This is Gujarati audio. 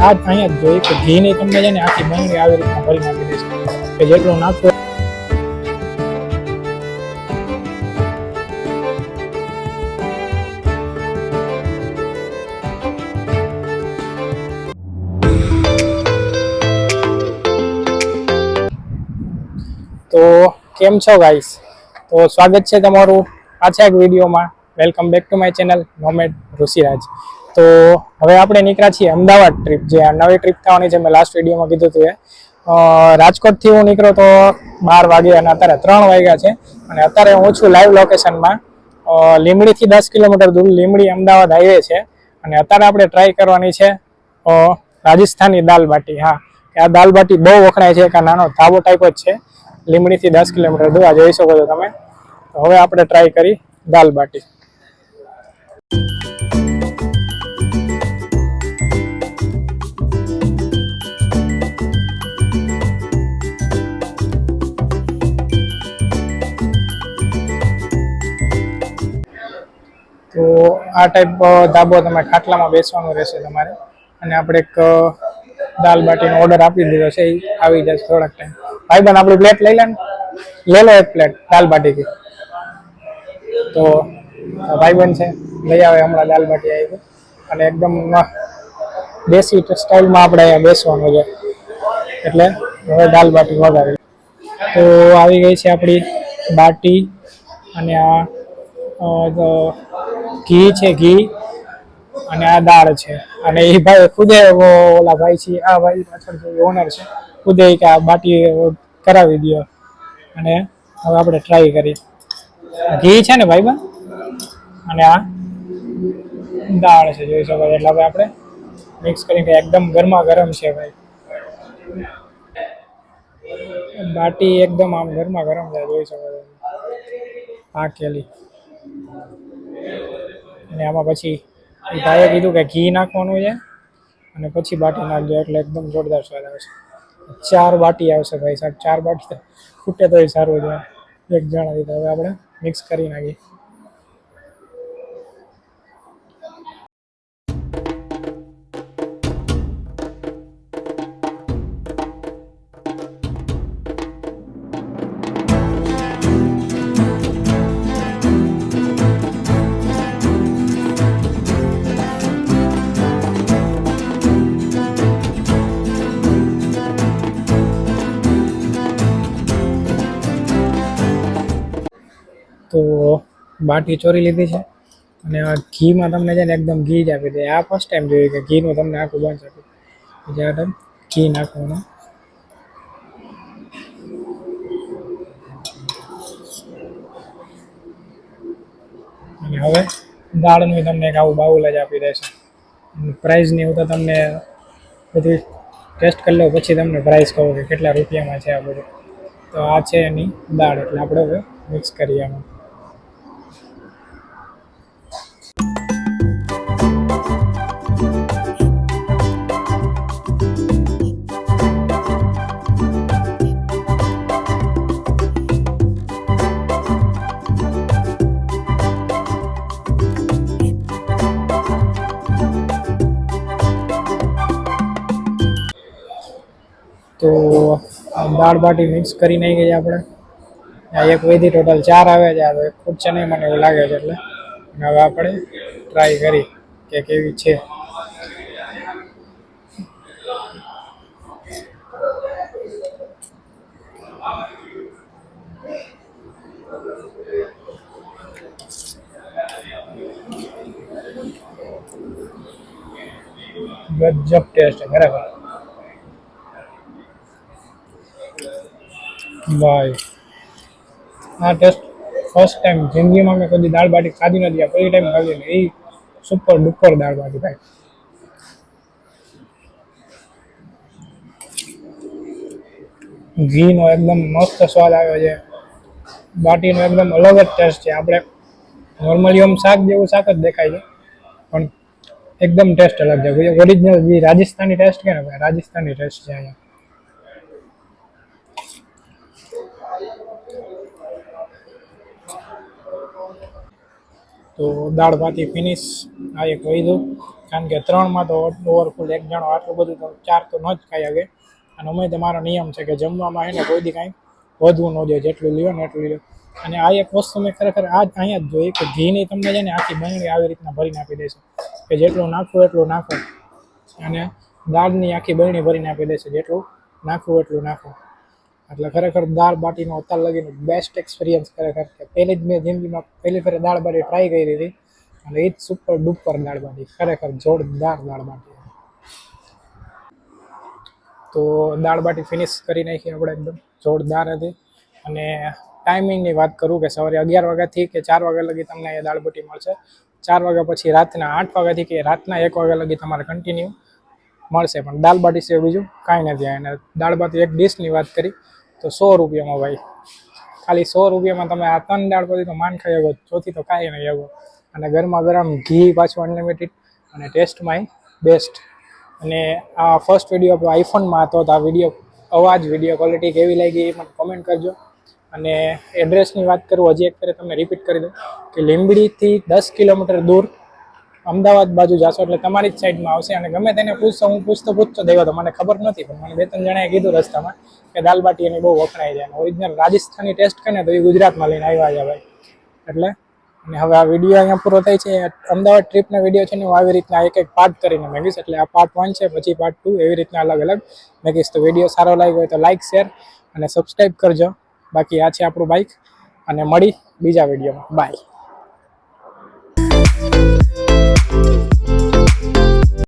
આ અહીંયા જ જોઈ કે ઘીની તમને છે ને આખી બંગડી આવી રીતના ભરી નાખી દેશે કે જેટલું નાખો તો કેમ છો ગાઈસ તો સ્વાગત છે તમારું પાછા એક વિડીયોમાં. Welcome back to my channel Nomad Rishiraj તો હવે આપણે નીકળ્યા છીએ અમદાવાદ ટ્રીપ જે નવી ટ્રીપ થવાની છે મેં લાસ્ટ વિડીયોમાં કીધું હતું એ. રાજકોટથી હું નીકળ્યો તો બાર વાગે અને અત્યારે ત્રણ વાગ્યા છે. અને અત્યારે હું છું લાઈવ લોકેશનમાં લીમડીથી દસ કિલોમીટર દૂર લીમડી અમદાવાદ હાઈવે છે. અને અત્યારે આપણે ટ્રાય કરવાની છે રાજસ્થાની દાલ બાટી. હા આ દાલ બાટી બહુ વખણાય છે, એક આ નાનો ધાબો ટાઈપ જ છે. લીમડીથી દસ કિલોમીટર દૂર, આ જોઈ શકો છો તમે. હવે આપણે ટ્રાય કરી દાલ આ ટાઈપ ધાબો તમે ખાટલામાં બેસવાનું રહેશે તમારે. અને આપણે એક દાલ બાટીનો ઓર્ડર આપી દીધો છે એ આવી જશે થોડાક ટાઈમ ભાઈબંધ, આપણી પ્લેટ લઈ લે લે લો એક પ્લેટ દાલ બાટી કી. તો ભાઈ બન છે, લઈ આવે હમણાં દાલ બાટી આવી. અને એકદમ દેશી સ્ટાઇલમાં આપણે અહીંયા બેસવાનું છે. એટલે હવે દાલ બાટી વગાડી તો આવી ગઈ છે આપણી બાટી. અને આ ઘી છે, ઘી અને આ દાળ છે. અને એ ભાઈ ખુદે ઓલા ભાઈ છે, આ ભાઈ પાછળ જે ઓનર છે, ખુદે કે આ બાટી કરાવી દો અને હવે આપણે ટ્રાય કરી ઘી છે ને ભાઈ અને આ દાળ છે, જોઈ શકો એટલે હવે આપણે મિક્સ કરીને એકદમ ગરમા ગરમ છે ભાઈ. બાટી એકદમ આમ ગરમા ગરમ છે, જોઈ શકો પાકેલી. અને આમાં પછી ભાઈએ કીધું કે ઘી નાખવાનું છે અને પછી બાટી નાખજો, એટલે એકદમ જોરદાર સ્વાદ આવશે ચાર બાટી આવશે ભાઈ સાહેબ, ચાર બાટી ફૂટે તો એ સારું છે એક જણા તો હવે આપણે મિક્સ કરી નાખીએ. બાટી ચોરી લીધી છે. અને ઘીમાં તમને છે ને એકદમ ઘી જ આપી દે. આ ફર્સ્ટ ટાઈમ જોયું કે ઘીનું તમને આખું બંધ આપ્યું બીજા જ્યારે ઘી નાખવાનું. અને હવે દાળનું તમને એક આવું બાઉલ જ આપી દેશે પ્રાઇઝની એવું તો તમને બધી ટેસ્ટ કરી લો પછી તમને પ્રાઇસ કહું કે કેટલા રૂપિયામાં છે આ બધું. તો આ છે એની દાળ, એટલે આપણે હવે મિક્સ કરીએ આમાં. તો દાળ બાટી મિક્સ કરી નાખી છે આપણે. એક વૈધી ટોટલ ચાર આવે છે, આ તો એક ખૂટશે નહીં મને એવું લાગે છે એટલે. હવે આપણે ટ્રાય કરી કે કેવી છે. ગજબ ટેસ્ટ છે ભાઈ. આ ટેસ્ટ ફર્સ્ટ ટાઈમ જિંદગીમાં મેં કદી દાળ બાટી ખાધી નથી. આ પહેલી ટાઈમ ખાધી એ સુપર ડુપર દાળ બાટી ભાઈ. ઘીનો એકદમ મસ્ત સ્વાદ આવ્યો છે. બાટીનો એકદમ અલગ જ ટેસ્ટ છે. આપણે નોર્મલી આમ શાક જેવું શાક જ દેખાય છે. પણ એકદમ ટેસ્ટ અલગ છે. ઓરિજિનલ જે રાજસ્થાની ટેસ્ટ કે ને રાજસ્થાની ટેસ્ટ છે અહીંયા. તો દાળ ભાતી ફિનિશ આ એક કહી દઉં. કારણ કે ત્રણમાં તો ઓવરફુલ એક જણો આટલું બધું તો ચાર તો ન જ ખાઈ શકે. અને અમે તમારો નિયમ છે કે જમવામાં એને કોઈ દી કાંઈ વધવું ન જોઈએ જેટલું લ્યો ને એટલું લ્યો. અને આ એક વસ્તુ મેં ખરેખર આ જ અહીંયા જ જોઈ કે ઘીની તમને છે ને આખી બંગડી આવી રીતના ભરીને આપી દેશે કે જેટલું નાખવું એટલું નાખો. અને દાળની આખી બરણી ભરીને આપી દેશે જેટલું નાખવું એટલું નાખો. એટલે ખરેખર દાળ બાટીનો અત્યાર લગીનો બેસ્ટ એક્સપિરિયન્સ ખરેખર કે પહેલી જ મેં જિંદગીમાં પહેલી ફેરે દાળ બાટી ટ્રાય કરી હતી. અને એ જ સુપર ડુપર દાળ બાટી, ખરેખર જોરદાર દાળ બાટી. તો દાળ બાટી ફિનિશ કરી નાખી આપણે એકદમ, જોરદાર હતી. અને ટાઈમિંગની વાત કરું કે સવારે અગિયાર વાગ્યાથી કે ચાર વાગ્યા લગી તમને અહીંયા દાળ બાટી મળશે. ચાર વાગ્યા પછી રાતના આઠ વાગ્યાથી કે રાતના એક વાગ્યા લગી તમારે કન્ટિન્યુ મળશે. પણ દાળ બાટી સિવાય બીજું કાંઈ નથી. અને દાળ બાટી એક ડિશની વાત કરી. તો સો રૂપિયામાં ભાઈ. ખાલી સો રૂપિયામાં તમે આ ત્રણ દાળ પછી તો માન ખાઈ શકો, ચોથી તો ખાઈ નહીં શકો. અને ગરમા ગરમ ઘી, પાછું અનલિમિટેડ અને ટેસ્ટમાં બેસ્ટ અને આ ફર્સ્ટ વીડિયો આપણો આઈફોનમાં હતો, તો આ વીડિયો અવાજ વીડિયો ક્વોલિટી કેવી લાગી એ મને કોમેન્ટ કરજો. અને એડ્રેસની વાત કરું, હજી એક ફેરે તમે રિપીટ કરી દો કે લીંબડીથી દસ કિલોમીટર દૂર અમદાવાદ બાજુ જાશો એટલે તમારી જ સાઈડમાં આવશે અને ગમે તેને પૂછશો, હું પૂછતો પૂછતો દેવો તો મને ખબર નથી, પણ મને બે ત્રણ જણાએ કીધું રસ્તામાં કે દાલબાટી એની બહુ વખણાય છે અને ઓરિજિનલ રાજસ્થાની ટેસ્ટ કરે ને તો એ ગુજરાતમાં લઈને આવ્યા છે ભાઈ. એટલે, અને હવે આ વીડિયો અહીંયા પૂરો થાય છે. અમદાવાદ ટ્રીપના વીડિયો છે ને હું આવી રીતના એક એક પાર્ટ કરીને મેગીશ એટલે આ પાર્ટ વન છે, પછી પાર્ટ ટુ એવી રીતના અલગ અલગ મેગીશ તો વીડિયો સારો લાગ્યો હોય તો લાઇક શેર અને સબસ્ક્રાઈબ કરજો. બાકી આ છે આપણું બાઇક અને મળી બીજા વિડીયોમાં બાય